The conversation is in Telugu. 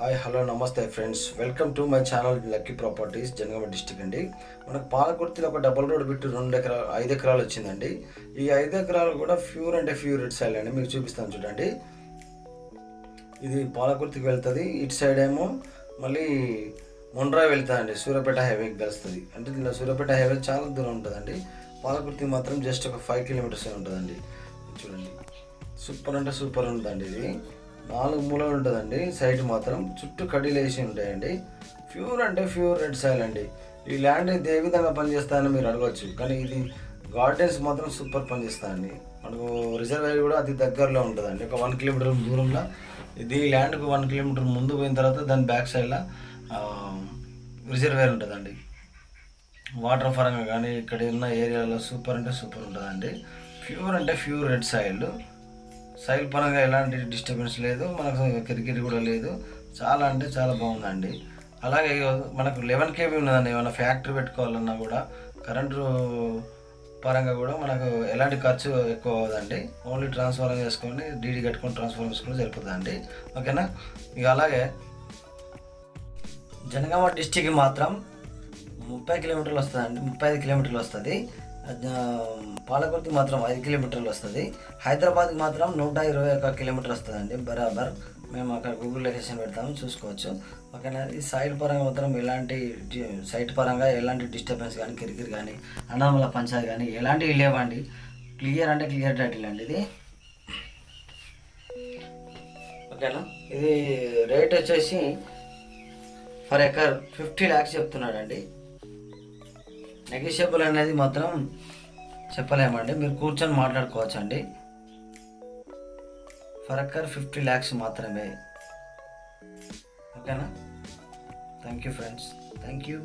హాయ్ హలో నమస్తే friends. Welcome to my channel lucky properties Jangaon district అండి. మనకు పాలకుర్తిలో ఒక డబుల్ రోడ్ బిట్టు రెండు ఎకరాలు ఐదు ఎకరాలు వచ్చిందండి. ఈ ఐదు ఎకరాలు కూడా ఫ్యూర్ అంటే ఫ్యూర్ ఇటు సైడ్ అండి. మీకు చూపిస్తాను చూడండి. ఇది పాలకుర్తికి వెళ్తుంది. ఇటు సైడ్ ఏమో మళ్ళీ మొండ్రా వెళ్తుందండి సూర్యాపేట హైవేకి కలుస్తుంది. అంటే దీనిలో సూర్యాపేట హైవే చాలా దూరం ఉంటుందండి. పాలకుర్తి మాత్రం జస్ట్ ఒక ఫైవ్ కిలోమీటర్స్ ఉంటుందండి. చూడండి. సూపర్ అంటే సూపర్ ఉంటుందండి ఇది. నాలుగు మూలలు ఉంటుందండి. సైడ్ మాత్రం చుట్టూ కడీలు వేసి ఉంటాయండి. ప్యూర్ అంటే ప్యూర్ రెడ్ సాయిల్ అండి. ఈ ల్యాండ్ ఇది ఏ విధంగా పనిచేస్తాయని మీరు అడగవచ్చు కానీ ఇది గార్డెన్స్ మాత్రం సూపర్ పనిచేస్తాయండి మనకు రిజర్వేర్ కూడా అతి దగ్గరలో ఉంటుందండి. ఒక వన్ కిలోమీటర్ దూరంలో. ఇది ల్యాండ్కు వన్ కిలోమీటర్ ముందు పోయిన తర్వాత దాని బ్యాక్ సైడ్లో రిజర్వేర్ ఉంటుందండి. వాటర్ పరంగా కానీ ఇక్కడ ఉన్న ఏరియాలో సూపర్ అంటే సూపర్ ఉంటుందండి. ప్యూర్ అంటే ప్యూర్ రెడ్ సాయిల్. సైల్ పరంగా ఎలాంటి డిస్టర్బెన్స్ లేదు మనకు కిరికిరి కూడా లేదు. చాలా అంటే చాలా బాగుందండి. అలాగే మనకు లెవెన్ కేబీ ఉన్నదండి. ఏమైనా ఫ్యాక్టరీ పెట్టుకోవాలన్నా కూడా కరెంటు పరంగా కూడా మనకు ఎలాంటి ఖర్చు ఎక్కువ అవ్వదండి. ఓన్లీ ట్రాన్స్ఫార్మర్ చేసుకొని డీడీ కట్టుకొని ట్రాన్స్ఫార్మర్ చేసుకొని సరిపోతుందండి. ఓకేనా? ఇక అలాగే జనగామ డిస్టిక్ మాత్రం ముప్పై కిలోమీటర్లు వస్తుందండి. ముప్పై ఐదు కిలోమీటర్లు వస్తుంది. ఆ, మాత్రం ఐదు కిలోమీటర్లు వస్తుంది. హైదరాబాద్కి మాత్రం నూట ఇరవై ఒక కిలోమీటర్ వస్తుందండి బరాబర్. మేము అక్కడ గూగుల్ లొకేషన్ పెడతాము చూసుకోవచ్చు. ఓకేనా? ఈ సైడ్ పరంగా మాత్రం ఎలాంటి సైట్ పరంగా ఎలాంటి డిస్టర్బెన్స్ కానీ కిరికిరి కానీ అనామల పంచాయతీ కానీ ఎలాంటివి లేవండి. క్లియర్ అంటే క్లియర్ టైటిల్ అండి ఇది. ఓకేనా? ఇది రేట్ వచ్చేసి ఫర్ ఎకర్ ఫిఫ్టీ ల్యాక్స్ చెప్తున్నాడండి. నెగిషియబుల్ అనేది మాత్రం చెప్పలేమండి. మీరు కూర్చొని మాట్లాడుకోవచ్చు అండి ఫర్ ఫిఫ్టీ ల్యాక్స్ మాత్రమే. ఓకేనా? Thank you friends. Thank you